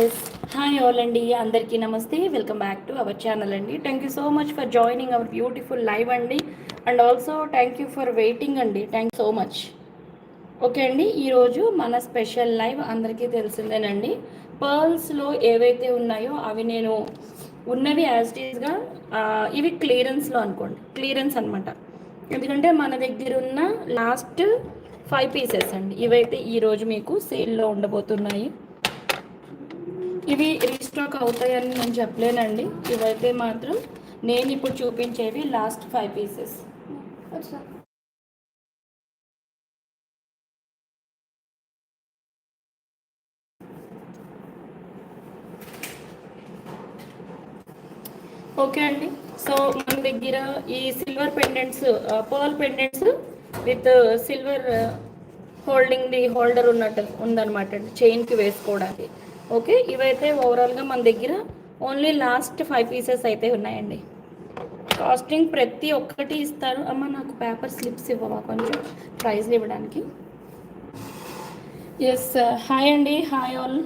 Yes hi all అండి అందరికీ నమస్తే. Welcome back to our channel అండి. Thank you so much for joining our beautiful live అండి. And also thank you for waiting అండి. Thank so much okay అండి ఈరోజు మన స్పెషల్ లైవ్ అందరికీ తెలిసిందేనండి. పర్ల్స్లో ఏవైతే ఉన్నాయో అవి నేను ఉన్నవి యాజ్ టీజ్గా ఇవి క్లియరెన్స్లో అనుకోండి. క్లియరెన్స్ అనమాట ఎందుకంటే మన దగ్గర ఉన్న లాస్ట్ ఫైవ్ పీసెస్ అండి. ఇవైతే ఈరోజు మీకు సేల్లో ఉండబోతున్నాయి. ఇవి రీస్టాక్ అవుతాయని నేను చెప్పలేనండి. ఇవైతే మాత్రం నేను ఇప్పుడు చూపించేవి లాస్ట్ ఫైవ్ పీసెస్ ఓకే అండి. సో మన దగ్గర ఈ silver pendants pearl pendants with silver holding the holder ఉన్నట్టు ఉందన్నమాట అండి. చైన్కి వేసుకోవడానికి. ఓకే ఇవైతే ఓవరాల్గా మన దగ్గర ఓన్లీ లాస్ట్ ఫైవ్ పీసెస్ అయితే ఉన్నాయండి. కాస్టింగ్ ప్రతి ఒక్కటి ఇస్తారు. అమ్మ నాకు పేపర్ స్లిప్స్ ఇవ్వవా కొంచెం? ప్రైజ్లు ఇవ్వడానికి. ఎస్ హాయ్ అండి. Hi all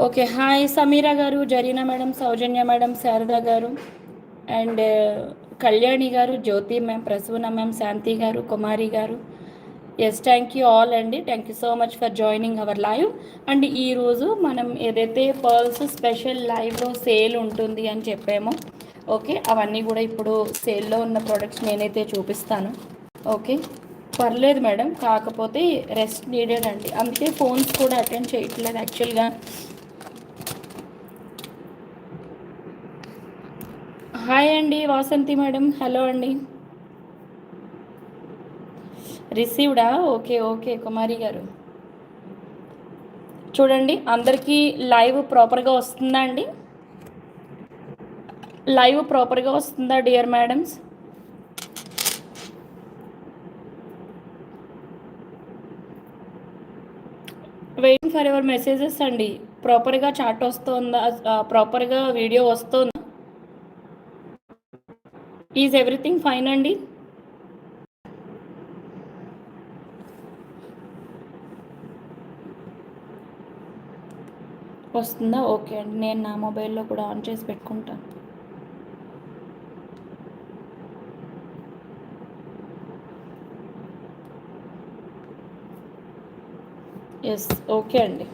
okay hi Sameera గారు జరీనా మేడం సౌజన్య మేడం శారద గారు అండ్ కళ్యాణి uh, గారు జ్యోతి మ్యామ్ ప్రసూన మ్యామ్ శాంతి గారు కుమారి గారు ఎస్ థ్యాంక్ యూ ఆల్ అండి. Thank you so much for joining our live and ఈరోజు మనం ఏదైతే పర్ల్స్ స్పెషల్ లైవ్లో సేల్ ఉంటుంది అని చెప్పామో ఓకే అవన్నీ కూడా ఇప్పుడు సేల్లో ఉన్న ప్రోడక్ట్స్ నేనైతే చూపిస్తాను. ఓకే పర్లేదు మేడం కాకపోతే రెస్ట్ నీడెడ్ అండి. అందుకే ఫోన్స్ కూడా అటెండ్ చేయట్లేదు యాక్చువల్గా హాయ్ అండి వాసంతి మేడం. హలో అండి. రిసీవ్డా ఓకే ఓకే కుమారి గారు. చూడండి అందరికీ లైవ్ ప్రాపర్గా వస్తుందా అండి? లైవ్ ప్రాపర్గా వస్తుందా dear madams waiting for ever messages అండి. ప్రాపర్గా చాట్ వస్తుందా? ప్రాపర్గా వీడియో వస్తుందా? ఈజ్ ఎవ్రీథింగ్ ఫైన్ అండి? వస్తుందా? ఓకే అండి. నేను నా మొబైల్లో కూడా ఆన్ చేసి పెట్టుకుంటాను. ఎస్ ఓకే అండి.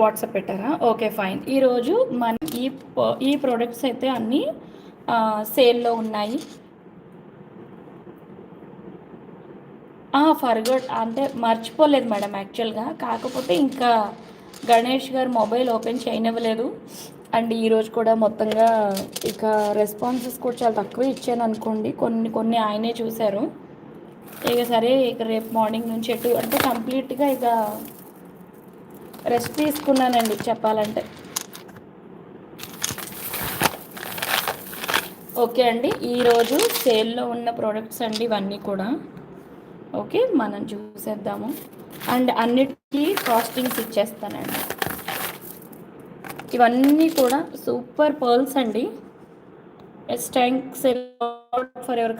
వాట్సాప్ పెట్టారా? Okay fine. ఈరోజు మన ఈ ఈ ప్రోడక్ట్స్ అయితే అన్నీ సేల్లో ఉన్నాయి. ఫర్గట్ అంటే మర్చిపోలేదు మేడం యాక్చువల్గా. కాకపోతే ఇంకా గణేష్ గారు మొబైల్ ఓపెన్ చేయనివ్వలేదు. అండ్ ఈరోజు కూడా మొత్తంగా ఇక రెస్పాన్సెస్ కూడా చాలా తక్కువ ఇచ్చాను అనుకోండి. కొన్ని కొన్ని ఆయనే చూశారు. ఇక సరే ఇక రేపు మార్నింగ్ నుంచి ఎటు అంటే కంప్లీట్గా ఇక రెస్ట్ తీసుకున్నానండి చెప్పాలంటే. ఓకే అండి ఈరోజు సేల్లో ఉన్న ప్రోడక్ట్స్ అండి ఇవన్నీ కూడా. ఓకే మనం చూసేద్దాము. అండ్ అన్నిటి కి కాస్టింగ్స్ ఇచ్చేస్తానండి. ఇవన్నీ కూడా సూపర్ పర్ల్స్ అండి. ఎస్ థ్యాంక్స్ ఫర్ ఎవర్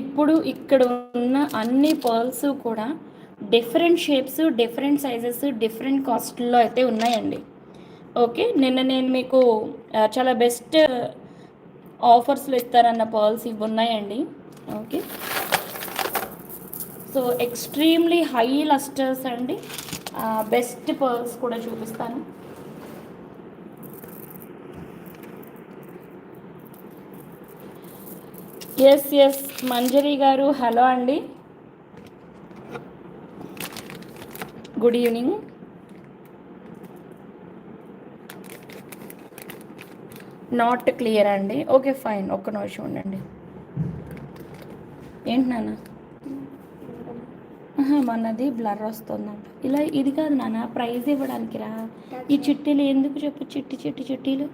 ఇప్పుడు ఇక్కడ ఉన్న అన్ని పర్ల్స్ కూడా different shapes different sizes different కాస్ట్లో అయితే ఉన్నాయండి. ఓకే నిన్న నేను మీకు చాలా బెస్ట్ ఆఫర్స్లో ఇస్తారన్న పర్ల్స్ ఇవి ఉన్నాయండి. Okay so extremely high lustres అండి. బెస్ట్ పర్ల్స్ కూడా చూపిస్తాను. ఎస్ ఎస్ మంజరి గారు హలో అండి గుడ్ ఈవినింగ్ నాట్ క్లియర్ అండి ఓకే ఫైన్ ఒక్క నిమిషం ఉండండి. ఏంటి నాన్న? మనది బ్లర్ వస్తుందంట. ఇలా ఇది కాదు నాన్న ప్రైజ్ ఇవ్వడానికి రా ఈ చిట్టీలు ఎందుకు చెప్పు? చిట్టి చిట్టి చిట్టీలు.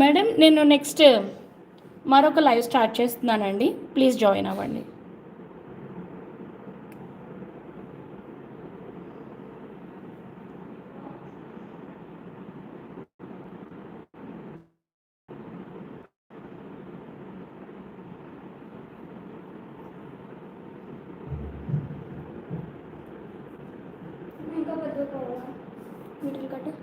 మేడం నేను నెక్స్ట్ మరొక లైవ్ స్టార్ట్ చేస్తున్నానండి. ప్లీజ్ జాయిన్ అవ్వండి. మిడిల్ కట్ట.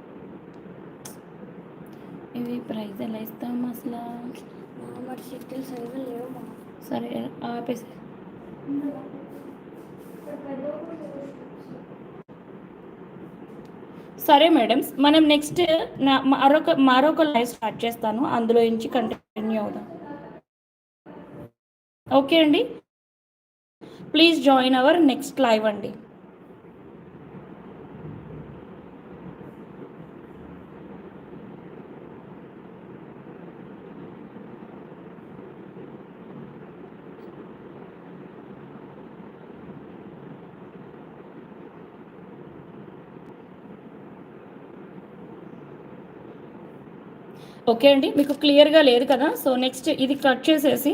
ఇవి ప్రైస్ ఎలా ఇస్తాం అసలు? మరి లేవు సరే ఆపేసి. సరే మేడం మనం నెక్స్ట్ నా మరొక మరొక లైవ్ స్టార్ట్ చేస్తాను. అందులో నుంచి కంటిన్యూ అవుదాం. ఓకే అండి? Please join our next live అండి. ఓకే అండి మీకు క్లియర్గా లేదు కదా? సో నెక్స్ట్ ఇది కట్ చేసేసి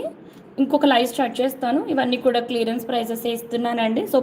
ఇంకొక లైవ్ స్టార్ట్ చేస్తాను. ఇవన్నీ కూడా క్లియరెన్స్ ప్రైజెస్ ఇస్తున్నానండి. సో